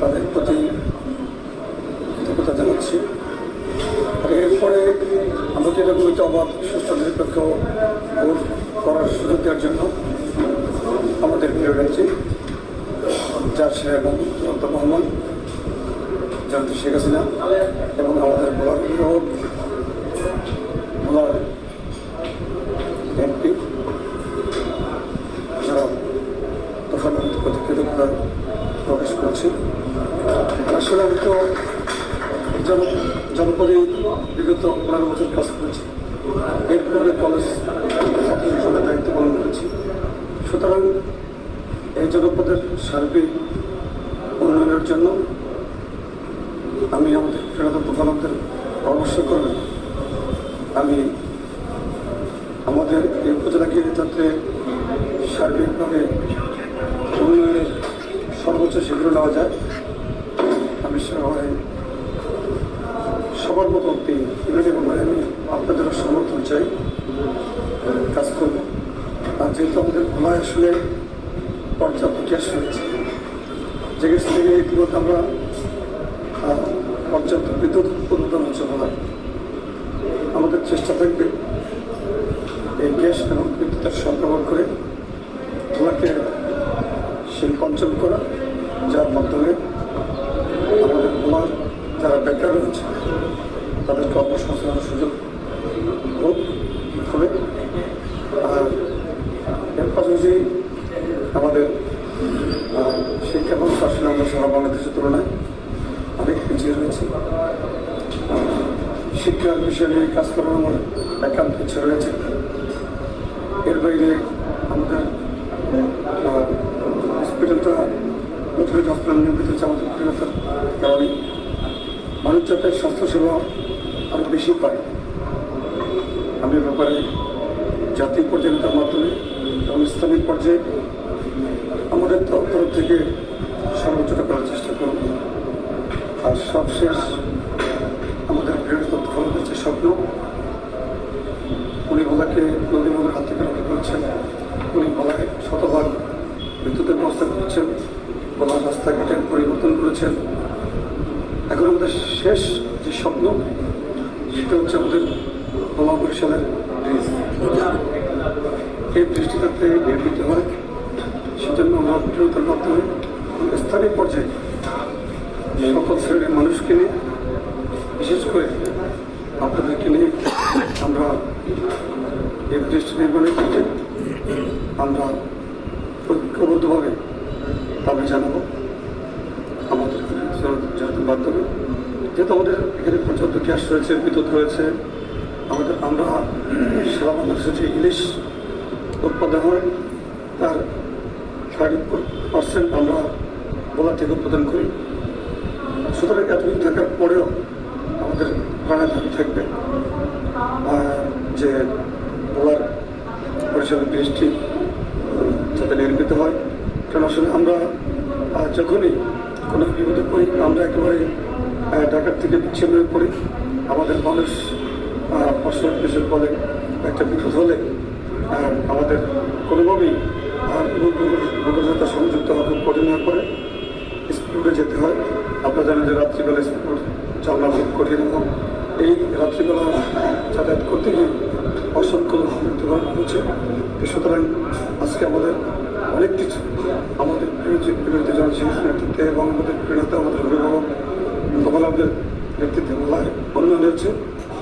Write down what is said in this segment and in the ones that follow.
তাদের প্রতি কৃতজ্ঞতা জানাচ্ছি। আর এরপরে আমাকে এরকম একটা অবাধ সুস্থ নিরপেক্ষ ভোট করার সুযোগ দেওয়ার জন্য আমাদের প্রিয় রাজ্যে যার সাহেব ডক্টর মোহাম্মদ জয়ন্তী শেখ হাসিনা এবং আমাদের ব্লক ব্লক এমপি যারা তখন প্রতি কৃতজ্ঞতা প্রকাশ করছি। আসলে আমি তো জন, জনপদে বিগত পনেরো বছর কাজ করেছি। এরপরে কলেজ ছাত্র দায়িত্ব পালন করেছি। সুতরাং এই জনপদের সার্বিক উন্নয়নের জন্য আমি আমাদের ক্রীড়া প্রধানদের পরামর্শ করব আমি আমাদের এই উপজেলা গৃহতন্ত্রে সার্বিকভাবে উন্নয়নের সর্বোচ্চ শীঘ্র নেওয়া যায় আমি সবার মতো একটি ইউনিটে আমি আপনাদেরও সমর্থন চাই, কাজ করব। আর যেহেতু আমাদের ভোলায় আসলে পর্যাপ্ত গ্যাস রয়েছে যে গ্যাস থেকে ইতিমধ্যে আমরা পর্যাপ্ত বিদ্যুৎ উৎপাদন হচ্ছে ভোলায়, আমাদের চেষ্টা থাকবে এই গ্যাস এবং বিদ্যুতের সরবরাহ করে ভোলাকে শিল্প অঞ্চল করা যার মাধ্যমে আমাদের ভোলার যারা বেকার রয়েছে তাদের কর্মসংস্থানের সুযোগ হবে। আর এর পাশাপাশি আমাদের শিক্ষা ব্যবস্থা আসলে আমরা সারা বাংলাদেশের তুলনায় অনেক পিছিয়ে রয়েছে। শিক্ষার বিষয় নিয়ে কাজ করার আমার একান্ত ইচ্ছে রয়েছে। এর বাইরে আমাদের হসপিটালটা হসপিটাল নির্মিত হচ্ছে আমাদের কারণে মানুষ যাতে স্বাস্থ্যসেবা আরও বেশি পায়। আমি ব্যাপারে জাতীয় পর্যায়ে তার মাধ্যমে এবং স্থানীয় পর্যায়ে আমাদের তরফ থেকে সর্বোচ্চটা করার চেষ্টা করব। আর সবশেষ আমাদের বৃহত্তর ফল হচ্ছে স্বপ্ন, উনি ভোলাকে নদীমুখের হাত থেকে রক্ষা করছেন, উনি ভোলায় শতভাগ বিদ্যুতের ব্যবস্থা করছেন ভোলার রাস্তাঘাটের পরিবর্তন করেছেন। আমাদের শেষ যে স্বপ্ন, সেটা হচ্ছে আমাদের ভোলা বরিশালের এই বৃষ্টি যাতে নির্মিত হয়। সেজন্য আমরা বৃহত্তর মাধ্যমে স্থানীয় পর্যায়ে সকল শ্রেণির মানুষকে নিয়ে, বিশেষ করে আপনাদেরকে নিয়ে আমরা এই বৃষ্টি নির্মাণের ক্ষেত্রে আমরা ঐক্যবদ্ধভাবে দাবি জানাব। যেহেতু মাধ্যমে যেহেতু আমাদের এখানে পর্যাপ্ত গ্যাস রয়েছে, বিদ্যুৎ রয়েছে, আমাদের, আমরা সারা বাংলাদেশে যে ইলিশ উৎপাদন হয়, তার থার্টি পার্সেন্ট আমরা বলা থেকে উৎপাদন করি। সুতরাং এতদিন থাকার পরেও আমাদের প্রাণে দাবি থাকবে। যে বলার পরিষদের বৃষ্টি যাতে নির্মিত হয়। কারণ আসলে আমরা যখনই কোনো বিপদে পড়ি আমরা একেবারে ঢাকার থেকে বিচ্ছিন্ন হয়ে পড়ি। আমাদের মানুষ ফসল কৃষির ফলে একটা বিপদ হলে আমাদের কোনোভাবেই সংযুক্ত হওয়া খুব কঠিন হয়ে পড়ে স্কুলে যেতে হয়। আপনারা জানেন যে রাত্রিবেলা স্কুল চালনা খুব কঠিন এবং এই রাত্রিবেলা যাতায়াত করতে গিয়ে অসংখ্য মৃত্যুবরণ হয়েছে সুতরাং আজকে আমাদের অনেক কিছু। আমাদের বিরোধী বিরোধী জনশিক্ষা নেতৃত্বে এবং আমাদের প্রেরণাতে আমাদের অভিভাবক আমাদের নেতৃত্বে বলায় উন্নয়ন হয়েছে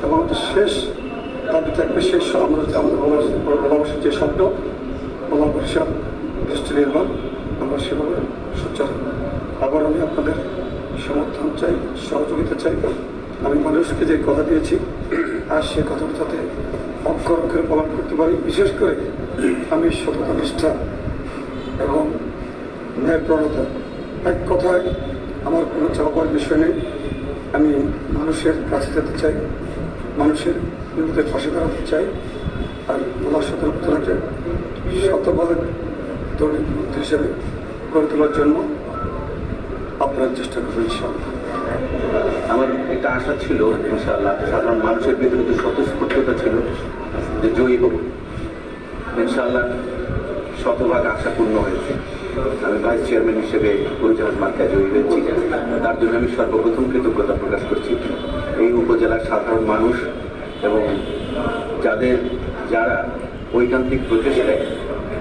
এবং আমাদের শেষ দাবি থাকবে, শেষ আমরা আমাদের ভালোবাসার যে শব্দ বলা পরিষদ দৃষ্টি নির্মাণ আমরা সেভাবে সোচ্চার আবার আমি আপনাদের সমর্থন চাই, সহযোগিতা চাই। আমি মানুষকে যে কথা দিয়েছি, আর সে কথাটা যাতে অক্ষর অক্ষরে পালন করতে পারি। বিশেষ করে আমি সততা, নিষ্ঠা এবং ন্যায় প্রণতা। এক কথায়, আমার কোনো চাওয়ার বিষয় নেই। আমি মানুষের কাছে যেতে চাই, মানুষের বিপদের পাশে দাঁড়াতে চাই, আর বলা সতর্কতাকে শতভাগ দরিদ্র মধ্যে হিসেবে গড়ে তোলার জন্য আপনার চেষ্টা করবেন ইনশাআল্লাহ। আমার একটা আশা ছিল, ইনশাআল্লাহ, সাধারণ মানুষের ভিতরে যে স্বতঃস্ফূর্ততা ছিল, যে জয়ী হব। ইনশাআল্লাহ শতভাগ আশা পূর্ণ হয়েছে। আমি ভাইস চেয়ারম্যান হিসেবে পরিচালন মার্কা জয়ী হয়েছি। তার জন্য আমি সর্বপ্রথম কৃতজ্ঞতা প্রকাশ করছি। এই উপজেলার সাধারণ মানুষ এবং যাদের, যারা ঐকান্তিক প্রচেষ্টায়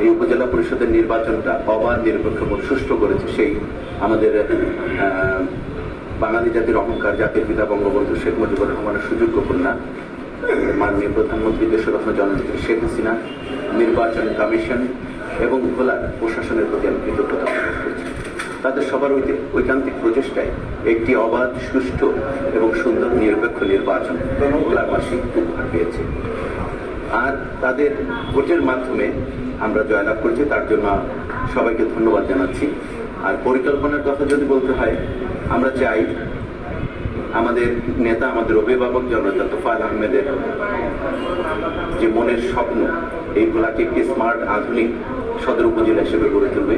এই উপজেলা পরিষদের নির্বাচনটা অবাধ, নিরপেক্ষ সুষ্ঠু করেছে, সেই আমাদের বাঙালি জাতির অহংকার, জাতির পিতা বঙ্গবন্ধু শেখ মুজিবুর রহমানের সুযোগ্য কন্যা, মাননীয় প্রধানমন্ত্রী দেশরত্ন জননেত্রী শেখ হাসিনা, নির্বাচন কমিশন এবং ভোলার প্রশাসনের প্রতি আমি কৃতজ্ঞতা প্রকাশ করছি। তাদের সবার ঐকান্তিক প্রচেষ্টায় একটি অবাধ, সুষ্ঠু এবং সুন্দর নিরপেক্ষ নির্বাচন ভোলাবাসী উপহার পেয়েছে। আর তাদের ভোটের মাধ্যমে আমরা জয়লাভ করেছি, তার জন্য সবাইকে ধন্যবাদ জানাচ্ছি। আর পরিকল্পনার কথা যদি বলতে হয়, আমরা চাই আমাদের নেতা, আমাদের অভিভাবক জনতা তোফাল আহমেদের যে মনের স্বপ্ন, এই ভোলাকে একটি স্মার্ট, আধুনিক সদর উপজেলা হিসেবে গড়ে তুলবে।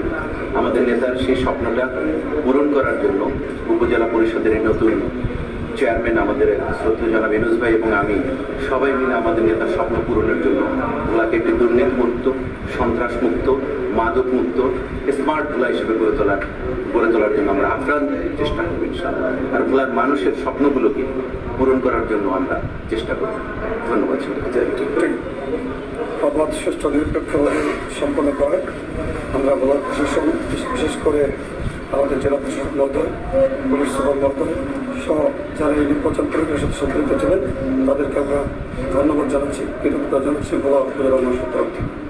আমাদের নেতার সেই স্বপ্নটা পূরণ করার জন্য উপজেলা পরিষদের নতুন চেয়ারম্যান আমাদের শ্রদ্ধা জনাব এনুস ভাই এবং আমি সবাই মিলে আমাদের নেতার স্বপ্ন পূরণের জন্য ভোলাকে একটি দুর্নীতি মুক্ত সন্ত্রাস মুক্ত মাদক মুক্ত স্মার্ট ভোলা হিসেবে গড়ে তোলার গড়ে তোলার জন্য আমরা আপ্রাণ চেষ্টা করব ইনশাআল্লাহ। আর ভোলার মানুষের স্বপ্নগুলোকে পূরণ করার জন্য আমরা চেষ্টা করব। ধন্যবাদ। অবাধ সুষ্ঠু নিরপেক্ষ সম্পন্ন করে আমরা বলার প্রশাসন বিশেষ করে আমাদের জেলা প্রশাসন মহোদয় পুলিশ সুপার মহোদয় সহ যারা এই নির্বাচন পরিবেশের সাথে সম্পৃক্ত ছিলেন তাদেরকে আমরা ধন্যবাদ জানাচ্ছি, কৃতজ্ঞতা জানাচ্ছি বলা উপজেলা মানুষের তরফ থেকে